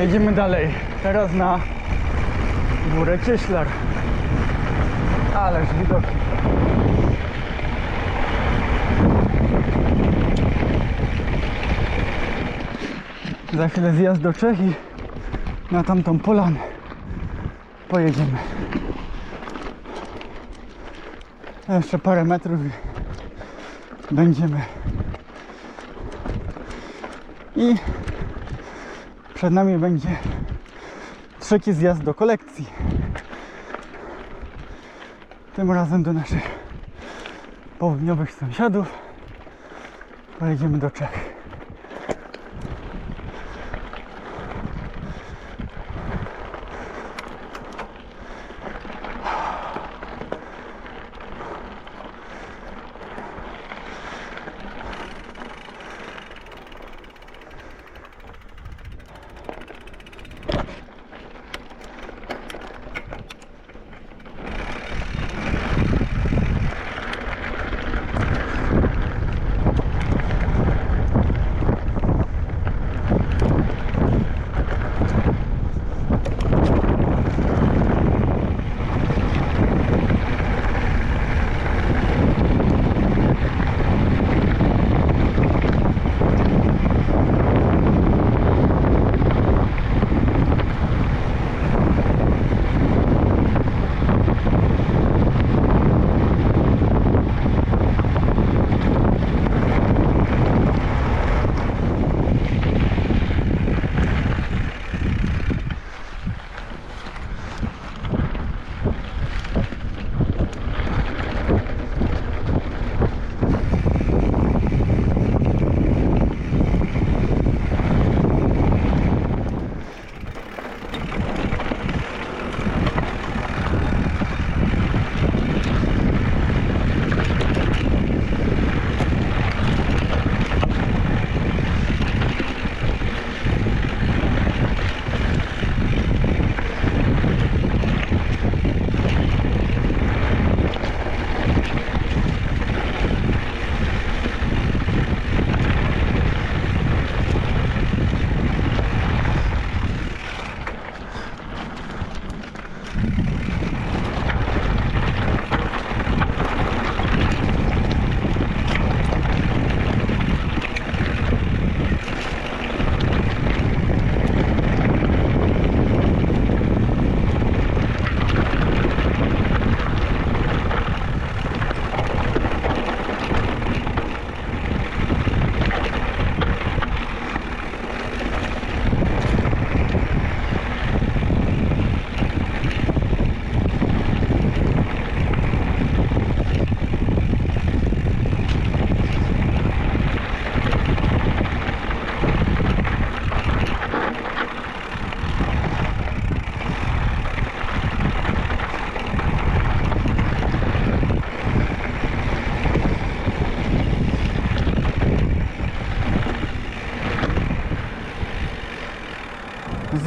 Jedziemy dalej. Teraz na górę Cieślar. Ależ widoki. Za chwilę zjazd do Czech i na tamtą polanę pojedziemy. Jeszcze parę metrów i będziemy. I przed nami będzie trzeci zjazd do kolekcji. Tym razem do naszych południowych sąsiadów. Pojedziemy do Czech.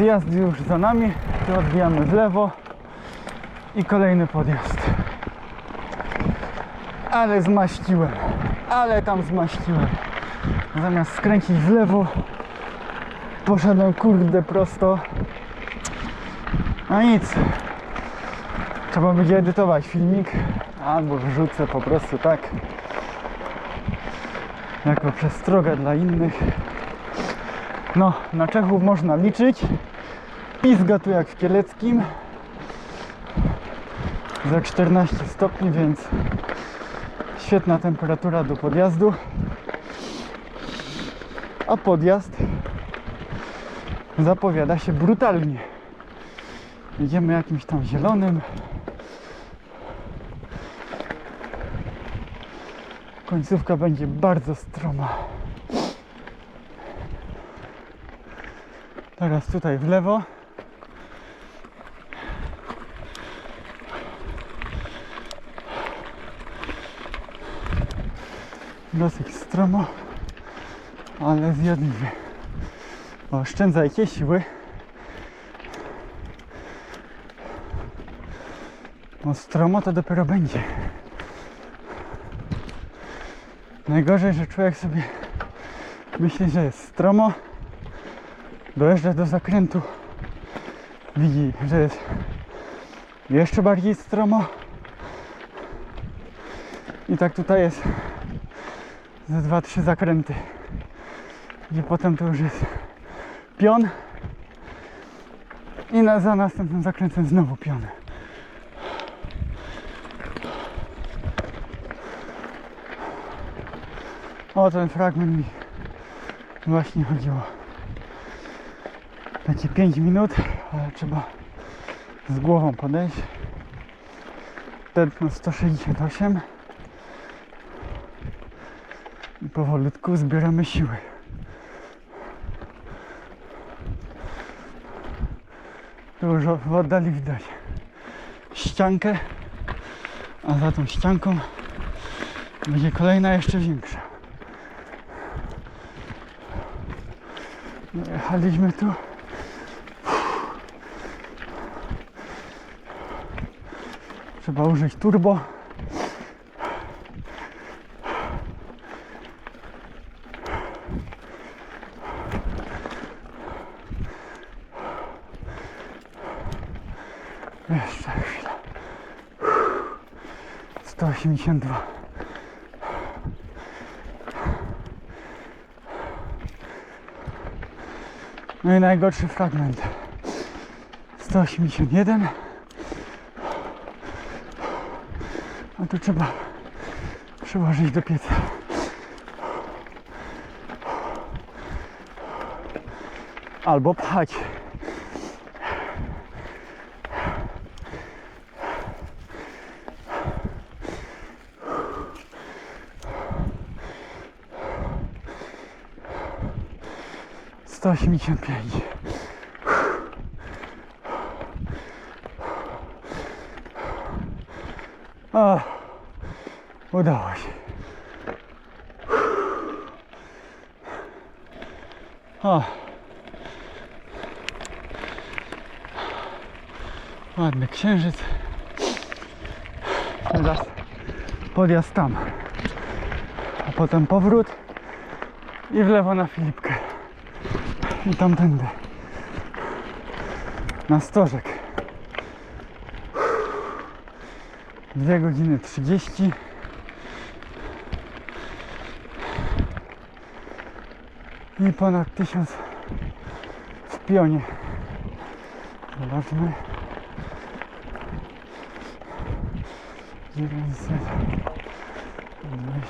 Zjazd już za nami, tu odbijamy w lewo i kolejny podjazd. Ale zmaściłem, ale tam zmaściłem. Zamiast skręcić w lewo, poszedłem kurde prosto. A nic. Trzeba będzie edytować filmik, albo wrzucę po prostu tak. Jako przestrogę dla innych. No, na Czechów można liczyć. Pizga tu jak w Kieleckim. Za 14 stopni, więc świetna temperatura do podjazdu. A podjazd zapowiada się brutalnie. Jedziemy jakimś tam zielonym. Końcówka będzie bardzo stroma. Teraz tutaj w lewo. Dosyć stromo, ale zjadliwie. Oszczędzajcie siły. Bo stromo to dopiero będzie. Najgorzej, że człowiek sobie myśli, że jest stromo, dojeżdża do zakrętu, widzi, że jest jeszcze bardziej stromo. I tak tutaj jest ze dwa, trzy zakręty, gdzie potem to już jest pion i na, za następnym zakrętem znowu pion. O ten fragment mi właśnie chodziło. Takie 5 minut, ale trzeba z głową podejść. Tętno 168 i powolutku zbieramy siły. Już w oddali widać ściankę, a za tą ścianką będzie kolejna jeszcze większa. Jechaliśmy tu. Trzeba użyć turbo. Jeszcze chwilę. 182. No i najgorszy fragment. 181. A tu trzeba przyłożyć do pieca. Albo pchać. Sto osiemdziesiąt pięć. O, udało się. O. Ładny księżyc. Teraz podjazd tam. A potem powrót i w lewo na Filipkę. I tamtędy. Na stożek. 2 godziny 30. I ponad 1000 w pionie. Zobaczmy. 900. 200.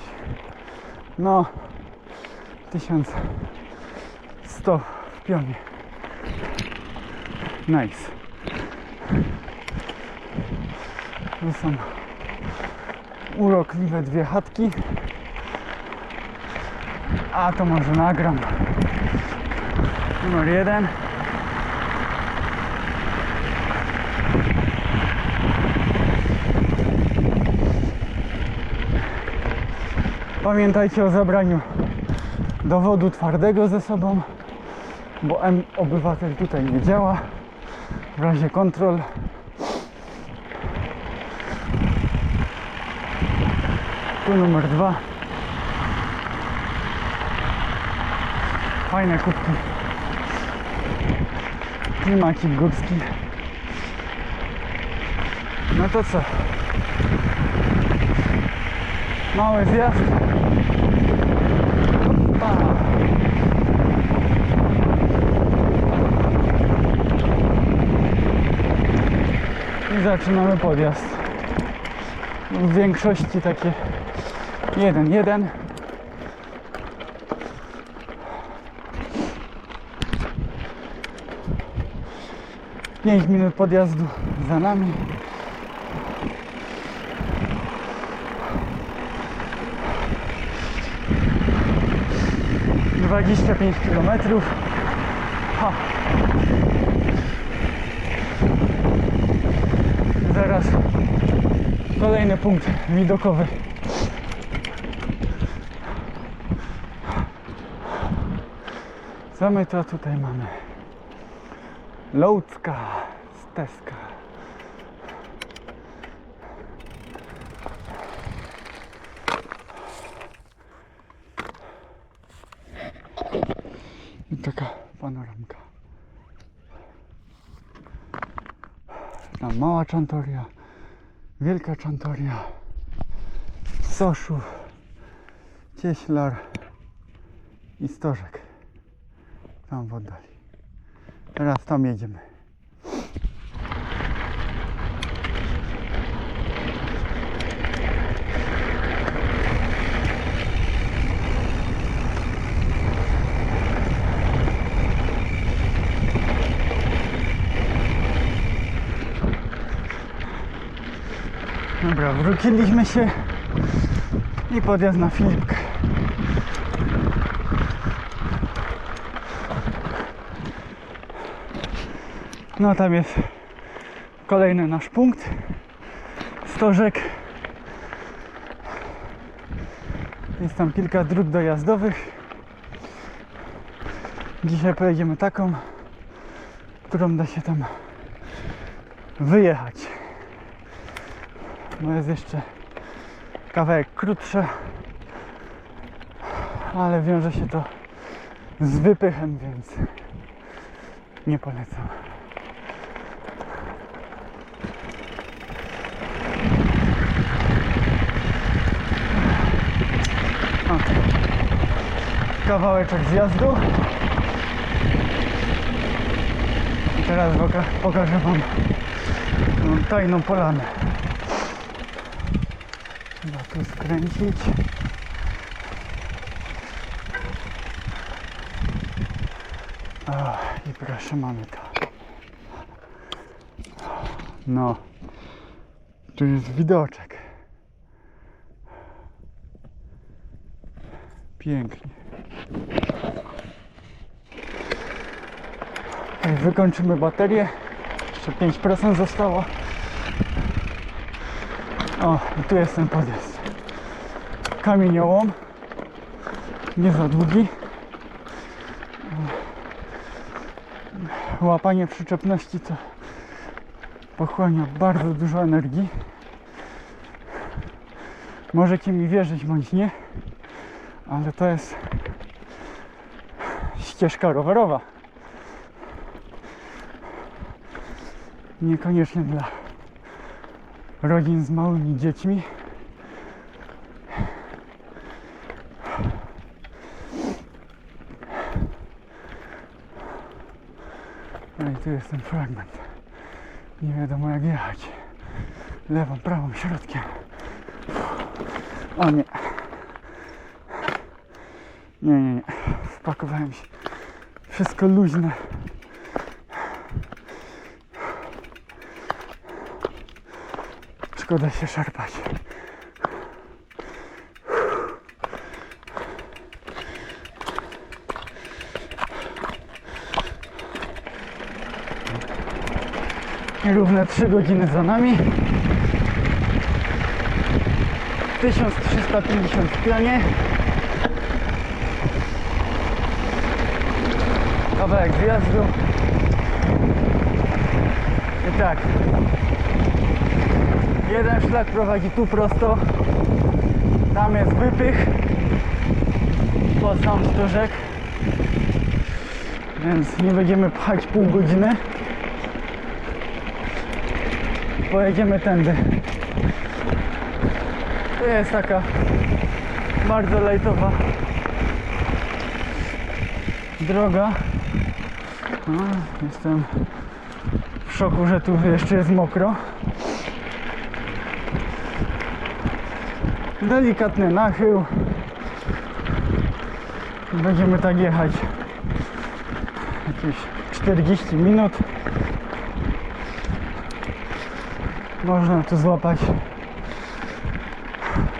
No. 1100 w pionie. Nice. Tu są urokliwe dwie chatki. A to może nagram. Numer jeden. Pamiętajcie o zabraniu dowodu twardego ze sobą, bo M obywatel tutaj nie działa. W razie kontrol Tu numer dwa. Fajne kubki. Klimacik górski. No to co? Mały zjazd. Zaczynamy podjazd. W większości takie jeden, jeden. Pięć minut podjazdu za nami. Dwadzieścia pięć kilometrów. Ha. Zaraz kolejny punkt widokowy. Co my to tutaj mamy? Lołcka, Steska. I taka panoramka. Mała Czantoria, Wielka Czantoria, Soszów, Cieślar i Stożek. Tam w oddali. Teraz tam jedziemy. Dobra, wróciliśmy się i podjazd na Filipkę. No tam jest kolejny nasz punkt. Stożek. Jest tam kilka dróg dojazdowych. Dzisiaj pojedziemy taką, którą da się tam wyjechać. No jest jeszcze kawałek krótsza, ale wiąże się to z wypychem, więc nie polecam. O, kawałeczek zjazdu. I teraz poka- pokażę Wam tajną polanę. Tu skręcić. I proszę, mamy to. No. Tu jest widoczek. Pięknie. Wykończymy baterię. Jeszcze 5% zostało. O, i tu jest ten podjazd. Kamieniołom. Nie za długi. Łapanie przyczepności to pochłania bardzo dużo energii. Możecie mi wierzyć bądź nie, ale to jest ścieżka rowerowa. Niekoniecznie dla rodzin z małymi dziećmi. Tu jest ten fragment. Nie wiadomo jak jechać. Lewą, prawą, środkiem. O nie. Nie, nie, nie. Wpakowałem się. Wszystko luźne. Szkoda się szarpać. Równe 3 godziny za nami. 1350 w pionie. Kawałek zjazdu. I tak. Jeden szlak prowadzi tu prosto. Tam jest wypych. Po sam stożek. Więc nie będziemy pchać pół godziny. Pojedziemy tędy. To jest taka bardzo lejtowa droga. No, jestem w szoku, że tu jeszcze jest mokro. Delikatny nachył. Będziemy tak jechać jakieś 40 minut. Można tu złapać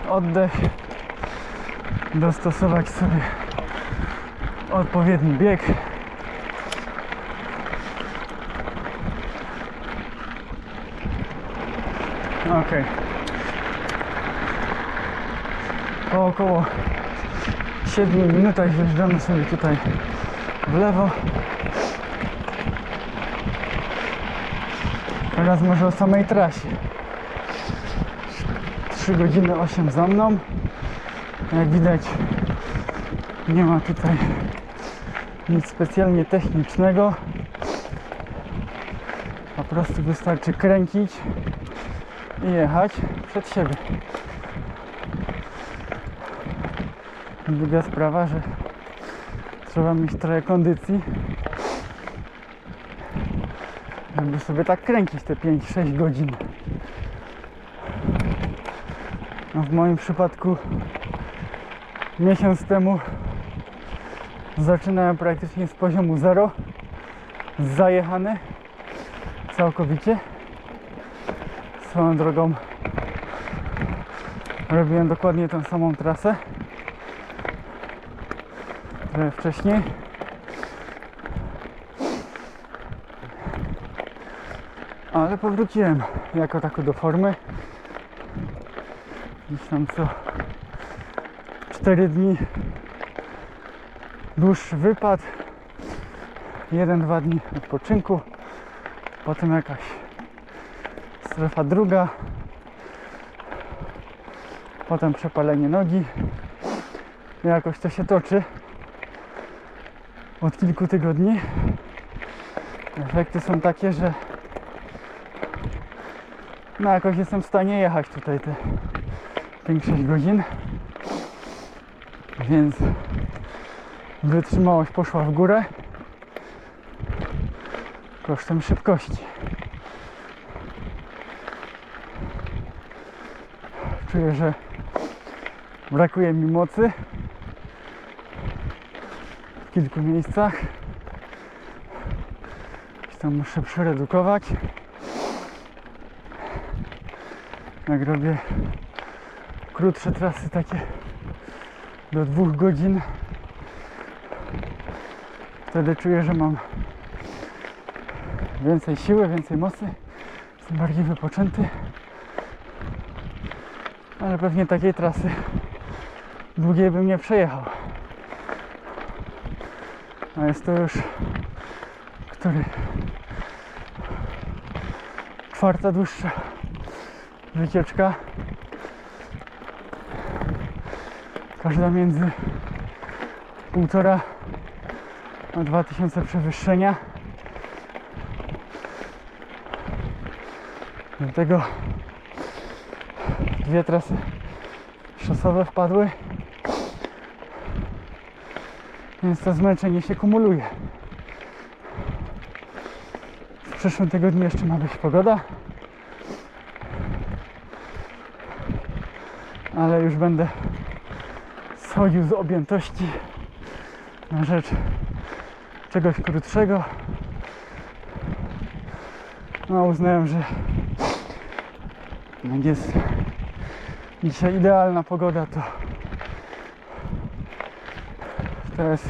oddech, dostosować sobie odpowiedni bieg. Ok. Po około 7 minutach wjeżdżamy sobie tutaj w lewo. Teraz może o samej trasie. 3 godziny 8 za mną. Jak widać nie ma tutaj nic specjalnie technicznego. Po prostu wystarczy kręcić i jechać przed siebie. Druga sprawa, że trzeba mieć trochę kondycji, żeby sobie tak kręcić te 5-6 godzin. No w moim przypadku miesiąc temu zaczynałem praktycznie z poziomu 0, zajechany całkowicie. Swoją drogą robiłem dokładnie tą samą trasę trochę wcześniej. Ale powróciłem jako tako do formy. Gdzieś tam co 4 dni dłuższy wypad. 1-2 dni odpoczynku. Potem jakaś strefa druga. Potem przepalenie nogi. I Jakoś to się toczy od kilku tygodni. Efekty są takie, że no jakoś jestem w stanie jechać tutaj te 5-6 godzin. Więc wytrzymałość poszła w górę kosztem szybkości. Czuję, że brakuje mi mocy w kilku miejscach. Tam muszę przeredukować. Jak robię krótsze trasy takie do dwóch godzin, wtedy czuję, że mam więcej siły, więcej mocy. Jestem bardziej wypoczęty. Ale pewnie takiej trasy długiej bym nie przejechał. A jest to już który czwarta dłuższa wycieczka. Każda między półtora a 2000 przewyższenia. Do tego dwie trasy szosowe wpadły. Więc to zmęczenie się kumuluje. W przyszłym tygodniu jeszcze ma być pogoda. Ale już będę schodził z objętości na rzecz czegoś krótszego. No uznałem, że jak jest dzisiaj idealna pogoda, to to jest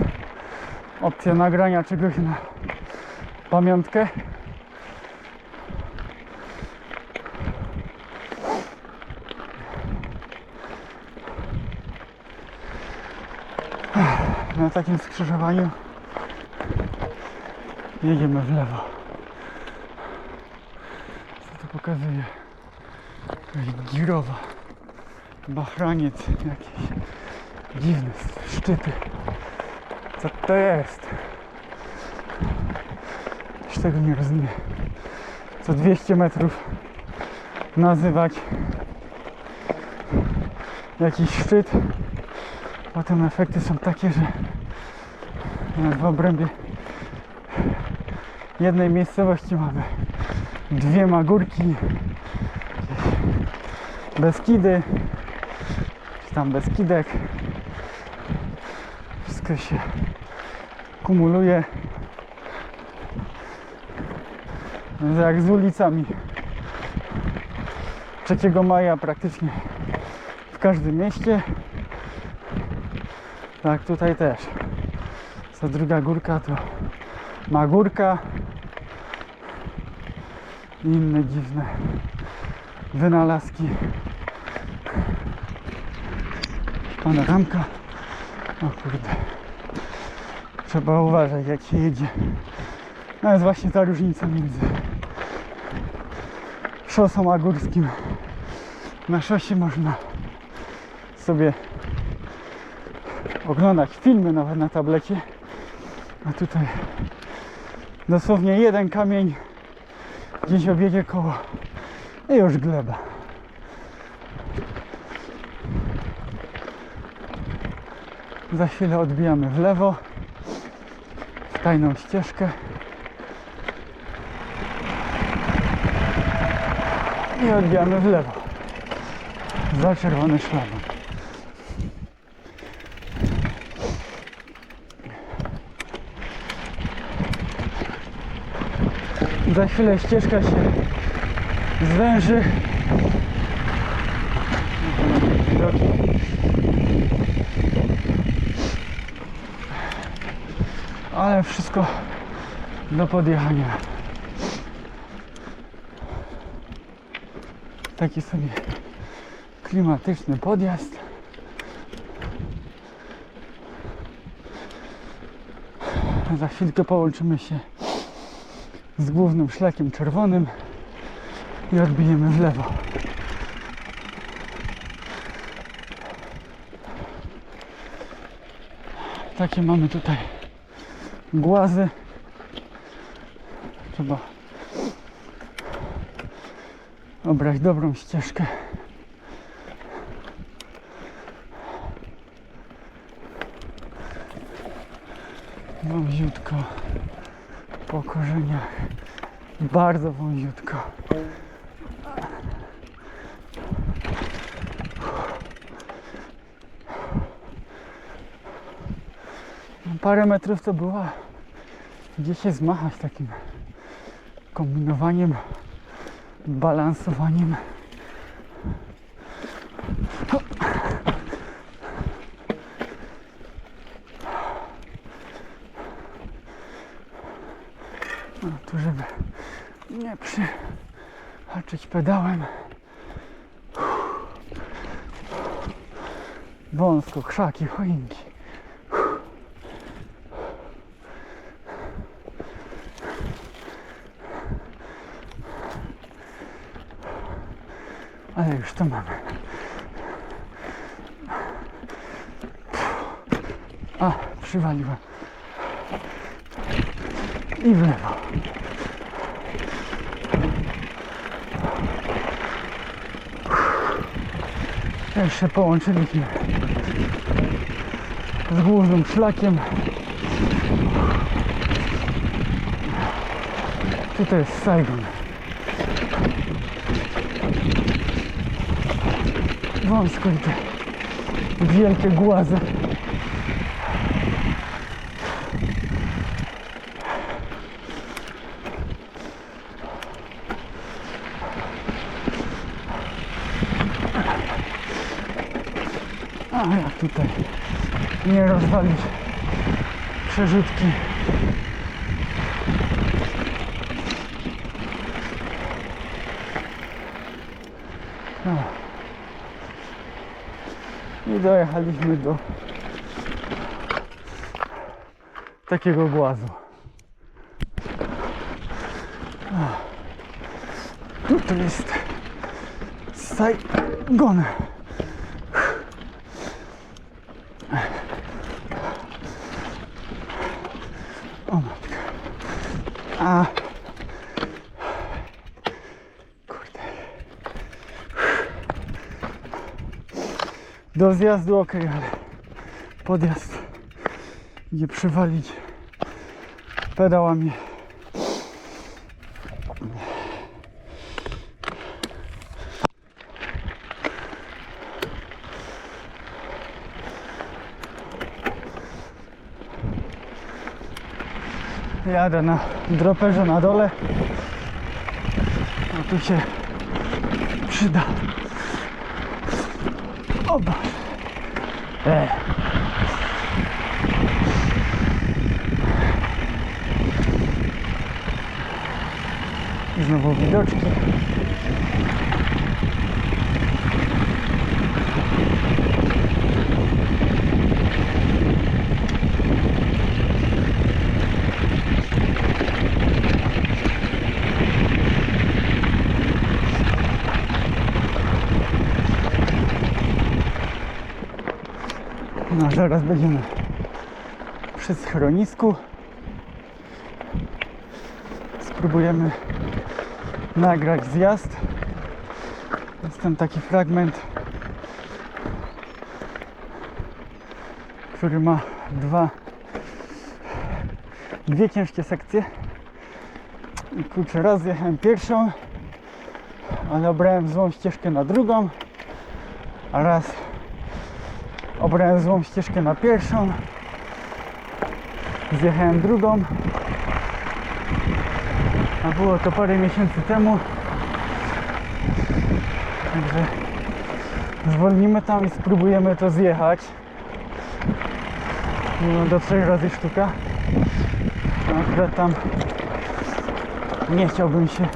opcja nagrania czegoś na pamiątkę. Na takim skrzyżowaniu jedziemy w lewo. Co to pokazuje? Girowa. Bachraniec jakiś. Dziwne szczyty. Co to jest? Już tego nie rozumiem. Co 200 metrów nazywać jakiś szczyt. Potem efekty są takie, że w obrębie jednej miejscowości mamy dwie magórki, Beskidy, czy tam Beskidek. Wszystko się kumuluje. Jak z ulicami 3 maja praktycznie w każdym mieście. Tak tutaj też. Co druga górka to Magórka i inne dziwne wynalazki. Panoramka. O kurde. Trzeba uważać jak się jedzie. No jest właśnie ta różnica między szosą a górskim. Na szosie można sobie oglądać filmy nawet na tablecie. A tutaj dosłownie jeden kamień Gdzieś obiegnie koło. I już gleba. Za chwilę odbijamy w lewo. W tajną ścieżkę. I odbijamy w lewo. Za czerwony szlaban. Za chwilę ścieżka się zwęży. Ale wszystko do podjechania. Taki sobie klimatyczny podjazd. Za chwilkę połączymy się z głównym szlakiem czerwonym i odbijemy w lewo. Takie mamy tutaj głazy. Trzeba obrać dobrą ścieżkę. Wąziutko po korzeniach. Bardzo wąziutko. No, Parę metrów to była. Gdzie się zmachać takim kombinowaniem, balansowaniem. No tu, żeby nie przyhaczyć pedałem. Wąsko, krzaki, choinki. Ale już to mamy. A, przywaliłem. I w lewo. Jeszcze połączyliśmy z głównym szlakiem. Tutaj jest Saigon. Wąsko i te wielkie głazy. A jak tutaj nie rozwalić przerzutki. No. I dojechaliśmy do takiego głazu. A. Tu jest Saigon. Do zjazdu ok, ale podjazd gdzie przywalić pedałami. Jadę na droperze na dole. A tu się przyda. Boże. E. I Znowu widoczki. No, zaraz będziemy przy schronisku. Spróbujemy nagrać zjazd. Jest tam taki fragment, który ma dwa, dwie ciężkie sekcje. I kurczę, raz zjechałem pierwszą, ale obrałem złą ścieżkę na drugą, a raz obrałem złą ścieżkę na pierwszą, zjechałem drugą, a było to parę miesięcy temu. Także zwolnimy tam i spróbujemy to zjechać. No, do trzech razy sztuka. A Akurat tam nie chciałbym się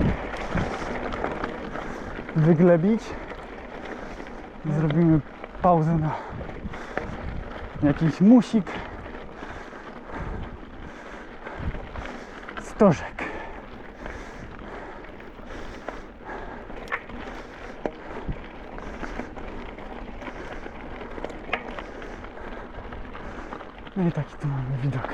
wyglebić. Zrobimy pauzę na jakiś musik. Stożek. No i taki tu mamy widok.